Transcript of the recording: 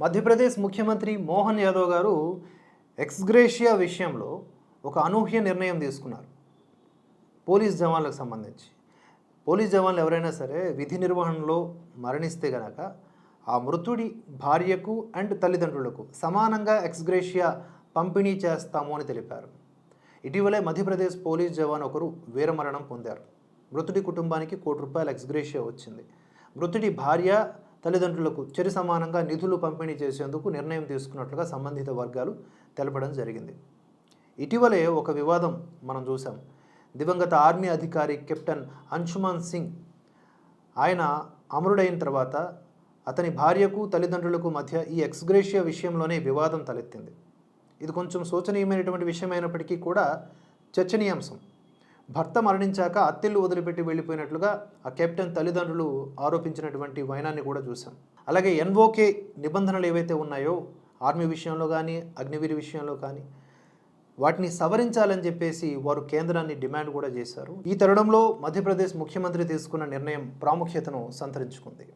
మధ్యప్రదేశ్ ముఖ్యమంత్రి మోహన్ యాదవ్ గారు ఎక్స్గ్రేషియా విషయంలో ఒక అనూహ్య నిర్ణయం తీసుకున్నారు. పోలీస్ జవాన్లకు సంబంధించి. పోలీస్ జవాన్లు ఎవరైనా సరే విధి నిర్వహణలో మరణిస్తే గనక ఆ మృతుడి భార్యకు అండ్ తల్లిదండ్రులకు సమానంగా ఎక్స్గ్రేషియా పంపిణీ చేస్తాము అని తెలిపారు. ఇటీవలే మధ్యప్రదేశ్ పోలీస్ జవాన్ ఒకరు వీరమరణం పొందారు. మృతుడి కుటుంబానికి కోటి రూపాయల ఎక్స్గ్రేషియా వచ్చింది. మృతుడి భార్య తల్లిదండ్రులకు చెరి సమానంగా నిధులు పంపిణీ చేసేందుకు నిర్ణయం తీసుకున్నట్లుగా సంబంధిత వర్గాలు తెలపడం జరిగింది. ఇటీవలే ఒక వివాదం మనం చూసాం దివంగత ఆర్మీ అధికారి కెప్టెన్ అంశుమాన్ సింగ్ ఆయన అమరుడైన తర్వాత అతని భార్యకు తల్లిదండ్రులకు మధ్య ఈ ఎక్స్గ్రేషియా విషయంలోనే వివాదం తలెత్తింది. ఇది కొంచెం శోచనీయమైనటువంటి విషయం అయినప్పటికీ కూడా చర్చనీయాంశం. భర్త మరణించాక అత్తిల్లు వదిలిపెట్టి వెళ్ళిపోయినట్లుగా ఆ కెప్టెన్ తల్లిదండ్రులు ఆరోపించినటువంటి వైనాన్ని కూడా చూసాం అలాగే ఎన్ఓకే నిబంధనలు ఏవైతే ఉన్నాయో ఆర్మీ విషయంలో కానీ అగ్నివీరి విషయంలో కానీ వాటిని సవరించాలని చెప్పేసి వారు కేంద్రాన్ని డిమాండ్ కూడా చేశారు. ఈ తరుణంలో మధ్యప్రదేశ్ ముఖ్యమంత్రి తీసుకున్న నిర్ణయం ప్రాముఖ్యతను సంతరించుకుంది.